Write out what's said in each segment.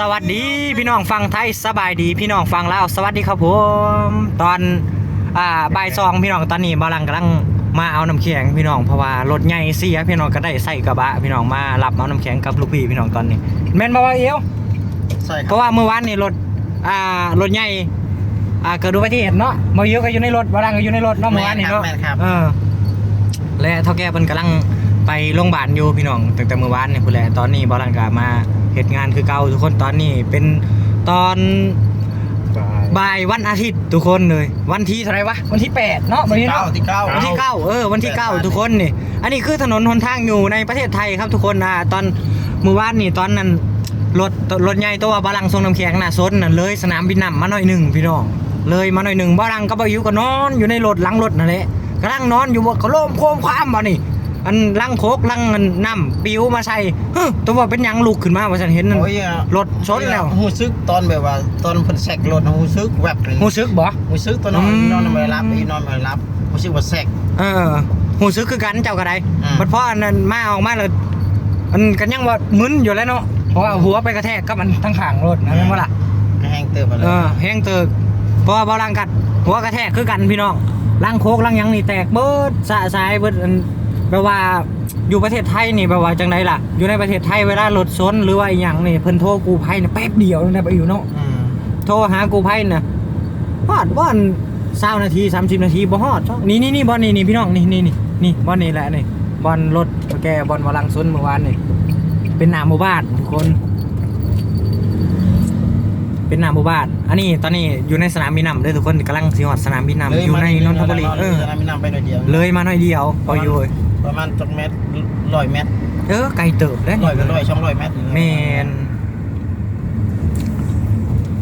สวัสดีพี่น้องฟังไทยสบายดีพี่น้องฟังลาวสวัสดีครับผมตอนอ่าบ่ายสองพี่น้องตอนนี้บาลังกำลังมาเอาน้ำแข็งพี่น้องเพราะว่ารถใหญ่เสียพี่น้องก็ได้ใส่กระบะพี่น้องมารับเอาน้ำแข็งกับลูกพี่พี่น้องตอนนี้ แม่นบ่ว่าเอวใช่คเพรับราะว่าเมื่อวานนี่รถอ่ารถใหญ่อ่าเกิดอุบัติเหตุเนาะมาเยอะก็อยู่ในรถบาลังก็อยู่ในรถเนาะเมื่อวานนี่เนาะ แม่นครับเออและเท่าแก่เพิ่นกำลังไปโรงพยาบาลอยู่พี่น้องตั้งแต่เมื่อวานนี่พุ่นแหละตอนนี้บาลังก็มา เหตุงานคือเก่าทุกคนตอนนี้เป็นตอนบ่ายวันอาทิตย์ทุกคนเลย วันที่เท่าไหรวะวันที่แปดเนาะวันนี้เก้าเนาะที่เก้าวันที่เก้าเออวันที่เก้าทุกคนนี่อันนี้คือถนนหนทางอยู่ในประเทศไทยครับทุกคนอ่าตอนเมื่อวานนี่ตอนนั้นรถรถใหญ่ตัวบาลังทรงน้ำแข็งน่ะซนน่ะเลยสนามบินนำมาหน่อยหนึ่งพี่น้องเลยมาหน่อยหนึ่งบาลังก็บายุก็นอนอยู่ในรถหลังรถนั่นแหละกำลังนอนอยู่บ่ก็โล่มโคมความบ่นี่ อันลังโคกลังอันน้ำปิวมาใส่เฮ้อตัวว่าเป็นหยังลุกขึ้นมาว่าฉันเห็นนั่นโอ้ยอะรถชนแล้วหูซึกตอนแบบว่า ตอนเพิ่นแซกรถหูซึกแวบเลยหูซึกบ่หูซึกตอนนอนอืมนอนไม่รับอีนอนไม่รับหูซึกว่าแซก เออหูซึกคือกันเจ้าก็ได้อืมบัดพ่ออันนั้นมาออกมาแล้วอันกันยังว่ามึนอยู่แล้วเนาะเพราะว่าหัวไปกระแทกกับมันทั้งข้างรถนะแม่นบ่ล่ะ แห้งเติบมาเลเอยอแห้งเติกเพราะว่าบ่ลังกัดหัวกระแทกคือกันพี่น้องล่างโคกล่างหยังนี่แตกเบิดสะสายเบิดอัน แปลว่าอยู่ประเทศไทยนี่แปลว่าจังไดล่ะ อยู่ในประเทศไทยเวลารถชนหรือว่าอีหยังนี่เพิ่นโทรกู้ภัยนี่แป๊บเดียวนึงได้ไปอยู่เนาะอืมโทรหากู้ภัยน่ะฮอดบ่อน20นาที30นาทีบ่ฮอดจ้ะนี่นี่นี่บ่อนนี่นี่พี่น้องนี่นี่นี่นี่บ่อนนี่แหละนี่บ่อนรถแกบ่อนวลังซุนเมื่อวานนี่เป็นหน้าหมู่บ้านทุกคน เป็นหน้าหมู่บ้าน อันนี้ตอนนี้อยู่ในสนามบินน้ำเด้อทุกคนกำลังสิฮอดสนามบินน้ำอยู่ในนนทบุรีเออ เลยมีน้ำไปหน่อยเดียวเลยมาหน่อยเดียวพออยู่เว้ย ประมาณจักเมตรร้อยเมตรเออไกลเติบเด้อร้อยก็นี่ร้อยช่องร้อยเมตรแม่น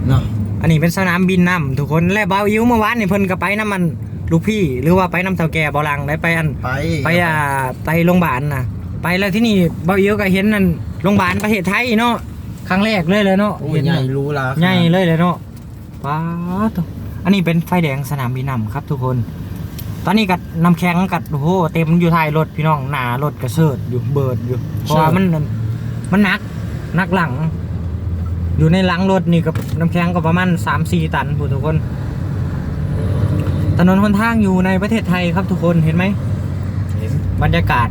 เนาะอันนี้เป็นสนามบินน้ำทุกคนและเบาอิวเมื่อวานนี่เพิ่นก็ไปน้ำมันลูกพี่ หรือว่าไปน้ำเท่าแก่บ่ลังได้ไปอันไปไปอ่าไปโรงพยาบาลนะไปแล้วที่นี่เบาเอียวก็เห็นนั่นโรงพยาบาลประเทศไทยเนาะครั้งแรกเลยเลยเนาะโอ้ยเห็นใหญ่น่ะรู้ละใหญ่เลยเลยเนาะป้าดตัวอันนี้เป็นไฟแดงสนามบินนำครับทุกคน ตอนนี้กัดน้ำแข็งกัดโอ้โหเต็มอยู่ท้ายรถพี่น้องหนารถกระเซิดอยู่เบิดอยู่เพราะว่ามันมันหนักหนักหลัง อยู่ในหลังรถนี่กับน้ำแข็งก็ประมาณสามสี่ตันพูดทุกคน ถนนหนทางอยู่ในประเทศไทยครับทุกคนเห็นไหมบรรยากาศ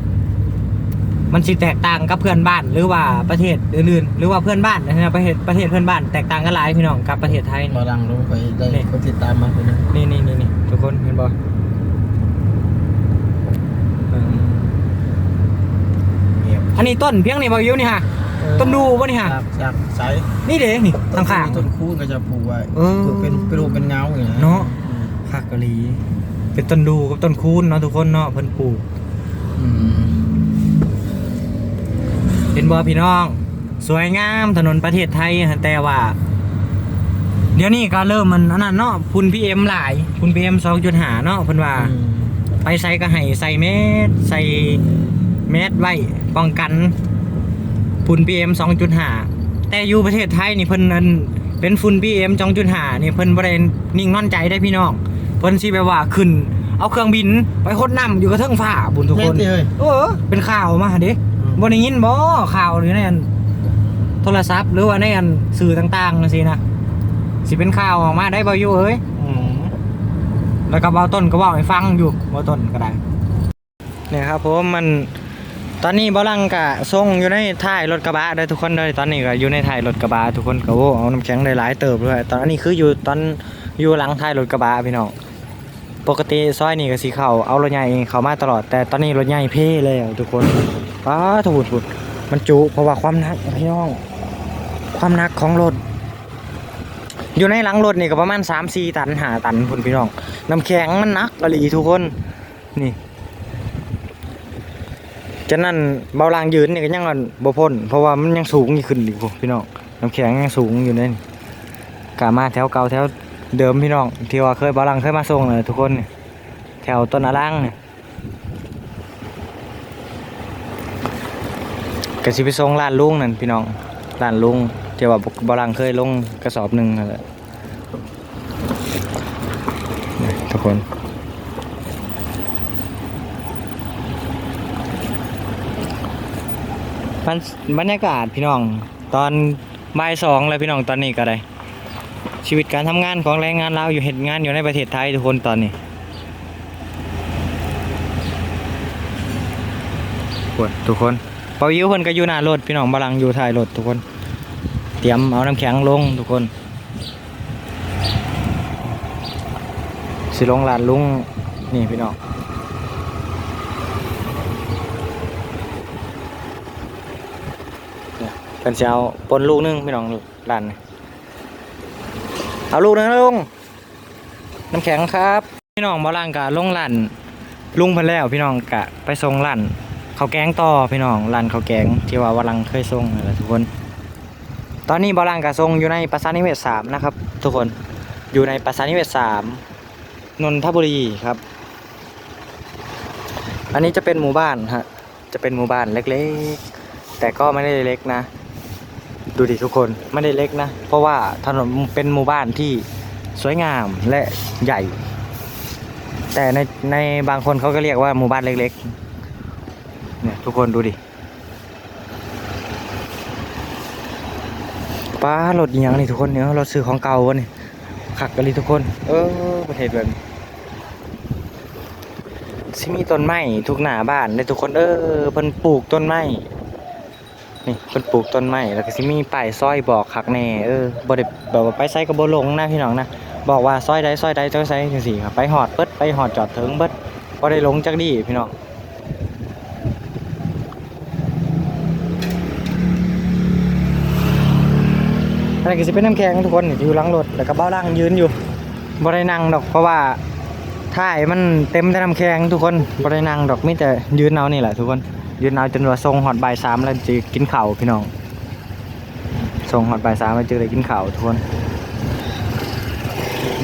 มันสิแตกต่างกับเพื่อนบ้านหรือว่าประเทศอื่นๆหรือว่าเพื่อนบ้านนะประเทศประเทศเพื่อนบ้านแตกต่างกันหลายพี่น้องกับประเทศไทยบานี่ลังรู้ไปได้นี่คนติดตามมาคนนึงนี่นี่นี่นี่ทุกคนเห็นบ่เออ เงียบ อันนี้ต้นเพียงนี่บ่อยู่นี่ฮะ ต้นดูบ่นี่ฮะครับครับใช้นี่เด้นี่ทางข้างต้นคูนก็จะปลูกไว้เออปลูกเป็นเป็นรูปเป็นเงาอย่างนี้ยเนาะผักกะหรี่เป็นต้นดูกับต้นคูนเนาะทุกคนเนาะเพิ่นปลูกอืมเห็นบ่พี่น้อง สวยงามถนนประเทศไทยหั่นแต่ว่าเดี๋ยวนี้ก็เริ่มมันอันนั้นเนาะฝุ่น PM หลายฝุ่น PM 2.5เนาะเพิ่นว่าอืมไปใส่ก็ให้ใส่แมสใส่ แมสไว้ป้องกันฝุ่น PM 2.5 แต่อยู่ประเทศไทยนี่เพิ่นนั่นเป็นฝุ่น PM 2.5 นี่เพิ่นบ่ได้นิ่งนอนใจได้พี่น้องเพิ่นสิแบบว่าขึ้น เอาเครื่องบินไปคดน้ำอยู่กระเทิงฟ้าบุญทุกแม่คนนติเฮ้ย เออ เป็นข่าวมาเด้อืมบ่ได้ยินบ่ข่าวหรือในอันโทรศัพท์หรือว่าในอันสื่อต่างๆจังซี่นะสิเป็นข่าวออกมาได้บ่อยู่เอ้ยอืมแล้วก็เบาต้นก็บอกให้ฟังอยู่เบาต้นก็ได้เนี่ยครับผมมัน ตอนนี้บาลังกะส่งอยู่ในท้ายรถกระบะเลยทุกคนเลยตอนนี้ก็อยู่ในท้ายรถกระบะทุกคนก็โอ้เอาน้ำแข็งได้หลายเติบด้วยตอนนี้คืออยู่ตอนอยู่หลังท้ายรถกระบะพี่น้องปกติซอยนี่ก็สีเขาเอารถใหญ่เขามาตลอด แต่ตอนนี้รถใหญ่เพ่เลยทุกคนป้าถูกถูกมันจุเพราะว่าความหนักพี่น้อง ความหนักของรถอยู่ในหลังรถนี่ก็ประมาณ3 4ตัน5ตันพุ่นพี่น้องน้ำแข็งมันหนักกะลีทุกคนนี่ ฉะนั้นเบาลางยืนนี่ก็ยังอันบ่พ้นเพราะว่ามันยังสูงขึ้นอยู่พี่น้องน้ำแข็งยังสูงอยู่เลยนี่กามาแถวเก่าแถวเดิมพี่น้องที่ว่าเคยเบาลางเคยมาส่งเลยทุกคนแถวต้นอาล่างเนี่ยก็สิไปส่งร้านลุงนั่นพี่น้องร้านลุงที่ว่าเบาลางเคยลงกระสอบหนึ่งนั่นแหละทุกคน มันบรรยากาศพี่น้อง ตอนบ่ายสองแล้วพี่น้องตอนนี้ก็ได้ ชีวิตการทำงานของแรงงานลาวอยู่เห็นงานอยู่ในประเทศไทยทุกคนตอนนี้ปวดทุกคนเปายิ้วเพิ่นก็อยู่หน้ารถพี่น้องบาลังอยู่ท้ายรถทุกคน เตรียมเอาน้ำแข็งลงทุกคน สิลงลานลุงนี่พี่น้อง เนี่ยเป็นสิเอาปนลูกหนึงพี่น้องลานนี่เอาลูกนึงนะลุงน้ำแข็งครับ พี่น้องบาลังกะลงลานลุงเพิ่นแล้วพี่น้องกะไปส่งลานข้าวแกงต่อพี่น้องลานข้าวแกงที่ว่าบาลังเคยส่งนะทุกคน ตอนนี้บาลังกะส่งอยู่ในปัสสานิเวศสามนะครับ ทุกคนอยู่ในปัสสานิเวศสามนนทบุรีครับ อันนี้จะเป็นหมู่บ้านฮะจะเป็นหมู่บ้านเล็กๆ แต่ก็ไม่ได้เล็กนะ ดูดิทุกคนไม่ได้เล็กนะ เพราะว่าถนนเป็นหมู่บ้านที่สวยงามและใหญ่ แต่ในในบางคนเขาก็เรียกว่าหมู่บ้านเล็กๆเนี่ยทุกคนดูดิป้ารถอหยังนี่ทุกคนเนี่ยเรถซื้อของเก่าวะนี่ขักกันเลยทุกคน เออประเทศแบบนี้สิมีต้นไม้ทุกหน้าบ้านเลยทุกคนเออเพิ่นปลูกต้นไม้ นี่เพิ่นปลูกต้นไม้แล้วก็สิมีป้ายซอยบอกคักแน่เออบ่ได้แบบว่าไปไสก็บ่ลงนะพี่น้องนะบอกว่าซอยใดซอยใดซอยใดจังซี่ครับไปหอดเบิดไปหอดจอดถึงเบิดบ่ได้ลงจักดีพี่น้องอันนี้ก็สิเป็นน้ำแข็งทุกคนอยู่หลังรถแล้วก็เบ้าล่างยืนอยู่บ่ได้นั่งดอกเพราะว่าท้ายมันเต็มแต่น้ำแข็งทุกคนบ่ได้นั่งดอกมีแต่ยืนเอานี่แหละทุกคน ยืนเอาจนว่าทรงหอดใบสามแล้วจะกินเข้าพี่น้องทรงหอดใบสามแล้วจะได้กินเข้าทุกคน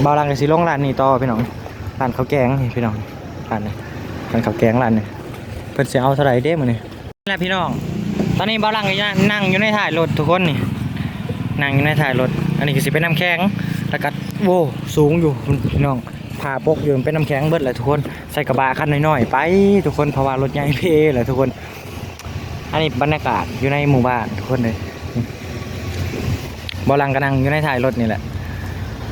บาล่างก็สิลงร้านนี้ต่อพี่น้องร้านข้าวแกงนี่พี่น้องร้านนี้ร้านข้าวแกงร้านนี้เพิ่นสิเอาเท่าไหร่เด้มือนี้นี่แหละพี่น้อง ตอนนี้บาล่างก็นั่งอยู่ในท้ายรถทุกคนนี่นั่งอยู่ในท้ายรถ อันนี้ก็สิเป็นน้ำแข็งแล้วก็โว้สูงอยู่พี่น้อง ผ่าปกยู่มันเป็นน้ำแข็งเบิดแหละทุกคนใส่กระบะคันน้อยๆไป ทุกคนเพราะว่ารถใหญ่เพแหละทุกคน อันนี้บรรยากาศอยู่ในหมู่บ้านทุกคนเลยบอลังก็นั่งอยู่ในท้ายรถนี่แหละ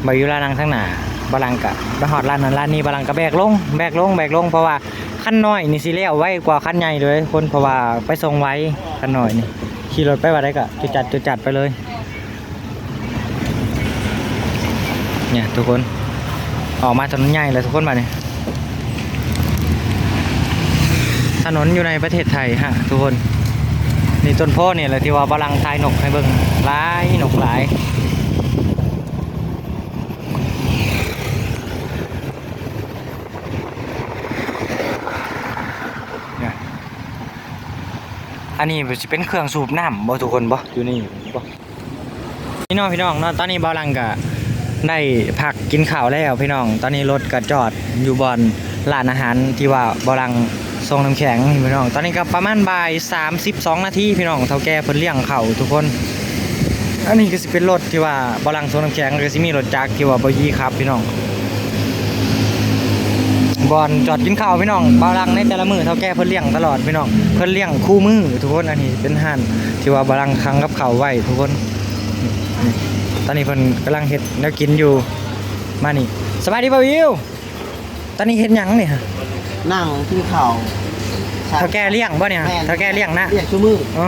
บายุลานังทั้งหน้าบาลังกะไปหอดร้านนั้นร้านนี้บาลังก็แบกลงแบกลงแบกลงเพราะว่าขั้นน้อยนี่สิเลี้ยวไว้กว่าขั้นใหญ่เลยคนเพราะว่าไปส่งไว้ขั้นน้อยนี่ขี่รถไปว่าได้ก็จุดจัดจุดจัดไปเลย เนี่ยทุกคน ออกมาถนนใหญ่เลยทุกคนมาเนี่ยถนนอยู่ในประเทศไทยฮะทุกคนนี่ต้นโพเนี่ยแหละที่ว่าบาลังทายนกให้เบิ่งหลายนกหลายอันนี้สิเป็นเครื่องสูบน้ำบ่ทุกคนบ่อยู่นี่บ่พี่น้องพี่น้องเนาะตอนนี้บาลังกะ ได้พักกินข้าวแล้วพี่น้อง ตอนนี้รถก็จอดอยู่บอนร้านอาหารที่ว่าบรังทรงน้ำแข็งพี่น้อง ตอนนี้ก็ประมาณบ่าย32นาทีพี่น้องเท่าแก่เพิ่นเลี้ยงเข้าทุกคน อันนี้ก็สิเป็นรถที่ว่าบรังทรงน้ำแข็งก็สิมีรถจักรที่ว่าบ่ยีครับพี่น้องบอนจอดกินข้าวพี่น้องบรังในแต่ละมือเท่าแก่เพิ่นเลี้ยงตลอดพี่น้องเพิ่นเลี้ยงคู่มือทุกคนอันนี้เป็นห้านที่ว่าบรังคังกับเข้าวไว้ทุกคนนี่ ตอนนี้เพิ่นกำลังเฮ็ดแนวกินอยู่ มานี่สบายดีป่าวิว ตอนนี้เฮ็ดหยังเนี่ยนั่งกินข้าวเท่าแก่เลี้ยงบ่เนี่ยเท่าแก่เลี้ยงนะ เรียกชั่วมือ อ๋อ